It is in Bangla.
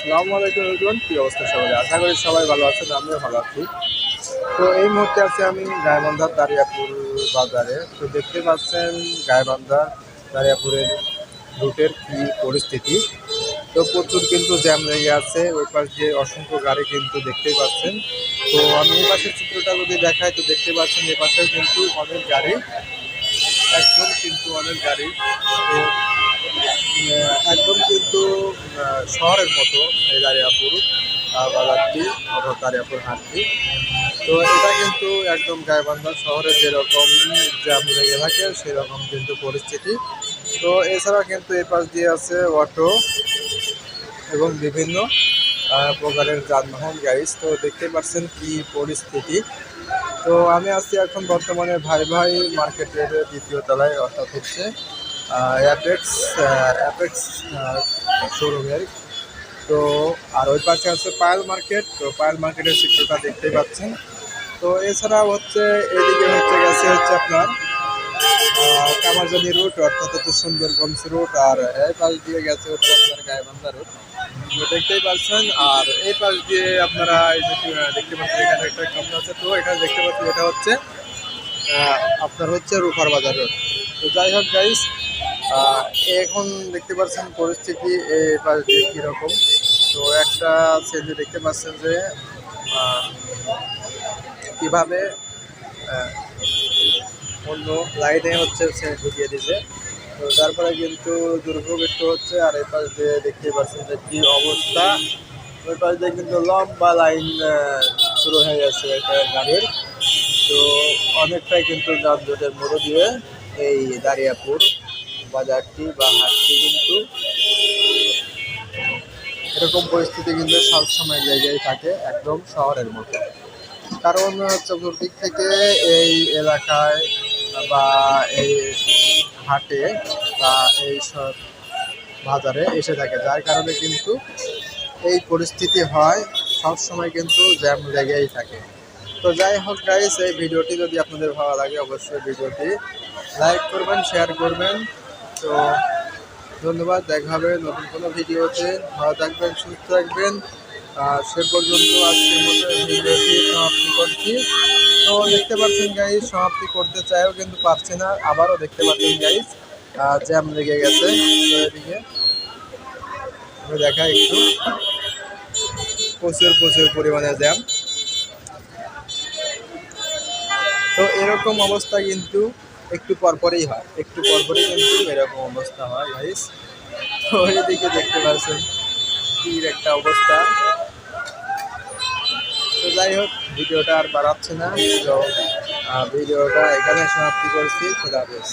আসসালামু আলাইকুম এভরিওয়ান কি অবস্থা সবাই? আশা করি সবাই ভালো আছেন, আমিও ভালো আছি। তো এই মুহূর্তে আছি আমি গায়বান্ধার দারিয়াপুর বাজারে। তো দেখতে পাচ্ছেন গায়বান্ধার দারিয়াপুরের রুটের কি পরিস্থিতি। তো প্রচুর কিন্তু জ্যাম লেগে আছে, ওই পাশ দিয়ে অসংখ্য গাড়ি কিন্তু দেখতেই পাচ্ছেন। তো আমি এই পাশের চিত্রটা যদি দেখাই, তো দেখতে পাচ্ছেন এ পাশে কিন্তু অনেক গাড়ি একদম কিন্তু অনেক গাড়ি তো একদম কিন্তু শহরের মতো এই দারিয়াপুর বাজারটি অর্থাৎ দারিয়াপুর হাটটি। তো এটা কিন্তু একদম গাইবান্ধা শহরে যেরকম জ্যাম লেগে থাকে, সেরকম কিন্তু পরিস্থিতি। তো এছাড়া কিন্তু এই পাশ দিয়ে আছে অটো এবং বিভিন্ন প্রকারের যানবাহন গাইস তো দেখতে পাচ্ছেন কি পরিস্থিতি। তো আমি আছি এখন বর্তমানে ভাই ভাই মার্কেটের দ্বিতীয় তলায়, অর্থাৎ হচ্ছে অ্যাপেক্স অ্যাপেক্স শোরুমের তো, আর ওই পাশে আছে পায়েল মার্কেট তো পায়েল মার্কেটের চিত্রটা দেখতেই পাচ্ছেন। তো এছাড়াও হচ্ছে, এদিকে হচ্ছে গেছে হচ্ছে আপনার কামারজানি রুট অর্থাৎ হচ্ছে সুন্দরগঞ্জ রুট আর এই পাশ দিয়ে গেছে হচ্ছে আপনার গাইবান্ধা রুট দেখতেই পাচ্ছেন, আর এই পাশ দিয়ে আপনারা এই যে দেখতে পাচ্ছেন, এখানে একটা কামরা আছে। তো এখানে দেখতে পাচ্ছেন, এটা হচ্ছে আপনার হচ্ছে রূপার বাজার রোড তো যাই হোক গাইস এখন দেখতে পাচ্ছেন পরিস্থিতি এই দিয়ে কীরকম। তো একটা ছেলে দেখতে পাচ্ছেন যে কীভাবে অন্য লাইনে হচ্ছে সে ঢুকিয়ে দিছে তো তারপরে কিন্তু দুর্ভোগ একটু হচ্ছে, আর এই পাশ দিয়ে দেখতে পাচ্ছেন যে কি অবস্থা। ওই পাশ দিয়ে কিন্তু লম্বা লাইন শুরু হয়ে গেছে একটা গাড়ির। তো অনেকটাই কিন্তু যানজটের মধ্য দিয়ে এই দারিয়াপুর বাজারটি বা হাটটি কিন্তু এরকম পরিস্থিতি কিন্তু সবসময় জায়গায় থাকে, একদম শহরের মতো। কারণ চতুর্দিক থেকে এই এলাকায় বা এই হাটে বা এই বাজারে এসে থাকে। যার কারণে কিন্তু এই পরিস্থিতি হয় সব সময় কিন্তু জ্যাম লেগেই থাকে। তো যাই হোক গাইস এই ভিডিওটি যদি আপনাদের ভালো লাগে, অবশ্যই ভিডিওটি লাইক করবেন শেয়ার করবেন। তো ধন্যবাদ, দেখা হবে নতুন কোনো ভিডিওতে। ভালো থাকবেন, সুস্থ থাকবেন। আর সে পর্যন্ত আজকের মতো ভিডিওটি সমাপ্তি করছি। তো দেখতে পাচ্ছেন গাইজ সমাপ্তি করতে চাইও কিন্তু পারছি না, আবারও দেখতে পাচ্ছেন গাইস জ্যাম লেগে গেছে। এদিকে দেখাই একটু। প্রচুর প্রচুর পরিমাণে জ্যাম তো এরকম অবস্থা কিন্তু একটু পরপরই হয়, একটু পরপরই কিন্তু এরকম অবস্থা হয় গাইস তো এদিকে দেখতে পাচ্ছেন কি একটা অবস্থা। তো যাই হোক, ভিডিওটা আর বাড়াচ্ছে না। তো ভিডিওটা এখানে সমাপ্তি করছি। খোলা হাফেজ।